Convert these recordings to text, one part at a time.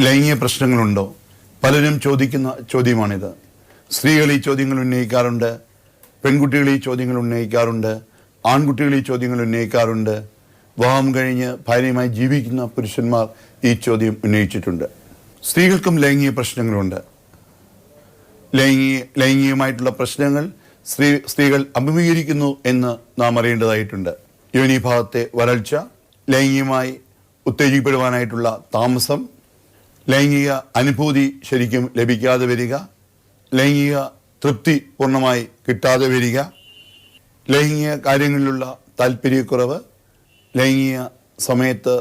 ലൈംഗിക പ്രശ്നങ്ങളുണ്ടോ? പലരും ചോദിക്കുന്ന ചോദ്യമാണിത്. സ്ത്രീകൾ ഈ ചോദ്യങ്ങൾ ഉന്നയിക്കാറുണ്ട് പെൺകുട്ടികൾ ഈ ചോദ്യങ്ങൾ ഉന്നയിക്കാറുണ്ട് ആൺകുട്ടികൾ ഈ ചോദ്യങ്ങൾ ഉന്നയിക്കാറുണ്ട്. വിവാഹം കഴിഞ്ഞ് ഭാര്യയുമായി ജീവിക്കുന്ന പുരുഷന്മാർ ഈ ചോദ്യം ഉന്നയിച്ചിട്ടുണ്ട്. സ്ത്രീകൾക്കും ലൈംഗിക പ്രശ്നങ്ങളുണ്ട്. ലൈംഗിക ലൈംഗികമായിട്ടുള്ള പ്രശ്നങ്ങൾ സ്ത്രീ സ്ത്രീകൾ അഭിമുഖീകരിക്കുന്നു എന്ന് നാം അറിയേണ്ടതായിട്ടുണ്ട്. യോനിഭാഗത്തെ വരൾച്ച ലൈംഗികമായി ഉത്തേജിക്കപ്പെടുവാനായിട്ടുള്ള താമസം ലൈംഗിക അനുഭൂതി ശരിക്കും ലഭിക്കാതെ വരിക. ലൈംഗിക തൃപ്തി പൂർണമായി കിട്ടാതെ വരിക. ലൈംഗിക കാര്യങ്ങളിലുള്ള താല്പര്യക്കുറവ് ലൈംഗിക സമയത്ത്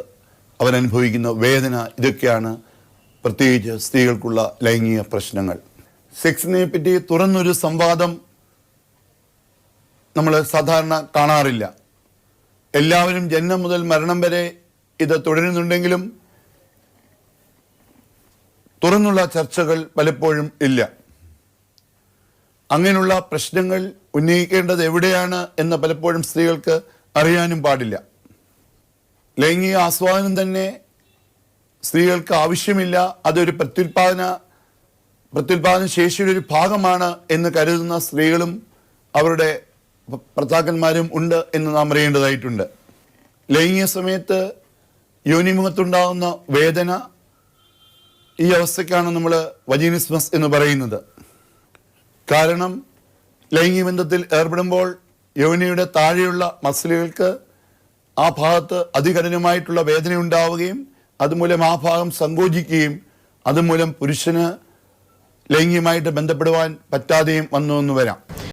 അവരനുഭവിക്കുന്ന വേദന ഇതൊക്കെയാണ് പ്രത്യേകിച്ച് സ്ത്രീകൾക്കുള്ള ലൈംഗിക പ്രശ്നങ്ങൾ. സെക്സിനെ പറ്റി തുറന്നൊരു സംവാദം നമ്മൾ സാധാരണ കാണാറില്ല. എല്ലാവരും ജന്മം മുതൽ മരണം വരെ ഇത് തുടരുന്നുണ്ടെങ്കിലും തുറന്നുള്ള ചർച്ചകൾ പലപ്പോഴും ഇല്ല. അങ്ങനെയുള്ള പ്രശ്നങ്ങൾ ഉന്നയിക്കേണ്ടത് എവിടെയാണ് എന്ന് പലപ്പോഴും സ്ത്രീകൾക്ക് അറിയാനും പാടില്ല. ലൈംഗിക ആസ്വാദനം തന്നെ സ്ത്രീകൾക്ക് ആവശ്യമില്ല. അതൊരു പ്രത്യുൽപാദന പ്രത്യുൽപാദന ശേഷിയുടെ ഒരു ഭാഗമാണ് എന്ന് കരുതുന്ന സ്ത്രീകളും അവരുടെ ഭർത്താക്കന്മാരും ഉണ്ട് എന്ന് നാം അറിയേണ്ടതായിട്ടുണ്ട്. ലൈംഗിക സമയത്ത് യോനിമുഖത്തുണ്ടാകുന്ന വേദന ഈ അവസ്ഥയ്ക്കാണ് നമ്മൾ വജീനിസ്മസ് എന്ന് പറയുന്നത്. കാരണം ലൈംഗിക ബന്ധത്തിൽ ഏർപ്പെടുമ്പോൾ യോനിയുടെ താഴെയുള്ള മസിലുകൾക്ക് ആ ഭാഗത്ത് അതികഠിനമായിട്ടുള്ള വേദന ഉണ്ടാവുകയും അതുമൂലം ആ ഭാഗം സങ്കോചിക്കുകയും അതുമൂലം പുരുഷന് ലൈംഗികമായിട്ട് ബന്ധപ്പെടുവാൻ പറ്റാതെയും വന്നു എന്ന് വരാം.